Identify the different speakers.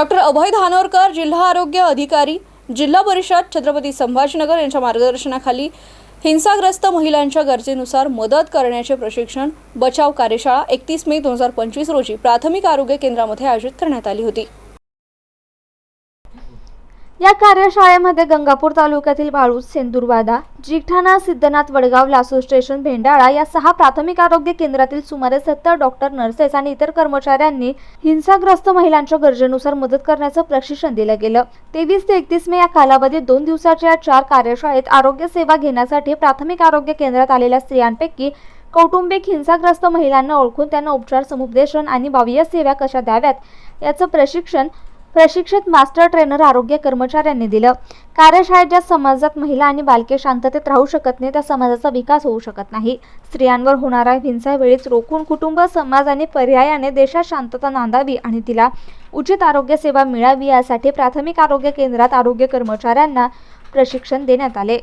Speaker 1: Doctor अभय धानोरकर जिल्हा आरोग्य अधिकारी जिल्हा परिषद छत्रपती संभाजीनगर यांच्या मार्गदर्शनाखाली हिंसाग्रस्त महिलांच्या गरजेनुसार मदत करण्याचे प्रशिक्षण बचाव कार्यशाळा एकतीस मे दोन हजार पंचवीस रोजी प्राथमिक आरोग्य केंद्रामध्ये आयोजित करण्यात आली होती.
Speaker 2: या कार्यशाळेमध्ये गंगापूर तालुक्यातील बाळूज सेंदुरवादा जिठाणा सिद्धनाथ वडगाव लासू स्टेशन भेंडाळा या सहा प्राथमिक आरोग्य केंद्रातील सुमारे सत्तर डॉक्टर नर्सेस आणि इतर कर्मचाऱ्यांनी हिंसाग्रस्त महिलांच्या गरजेनुसार मदत करण्याचं प्रशिक्षण दिलं गेलं. तेवीस ते एकतीस मे या कालावधीत दोन दिवसाच्या या चार कार्यशाळेत आरोग्य सेवा घेण्यासाठी प्राथमिक आरोग्य केंद्रात आलेल्या स्त्रियांपैकी कौटुंबिक हिंसाग्रस्त महिलांना ओळखून त्यांना उपचार समुपदेशन आणि बाह्य सेवा कशा द्याव्यात याचं प्रशिक्षण प्रशिक्षित मास्टर ट्रेनर आरोग्य कर्मचाऱ्यांनी दिलं. कार्यशाळेत ज्या समाजात महिला आणि बालके शांततेत राहू शकत नाही त्या समाजाचा विकास होऊ शकत नाही. स्त्रियांवर होणारा हिंसा वेळीच रोखून कुटुंब समाज आणि पर्यायाने देशात शांतता नांदावी आणि तिला उचित आरोग्य सेवा मिळावी यासाठी प्राथमिक आरोग्य केंद्रात आरोग्य कर्मचाऱ्यांना प्रशिक्षण देण्यात आले.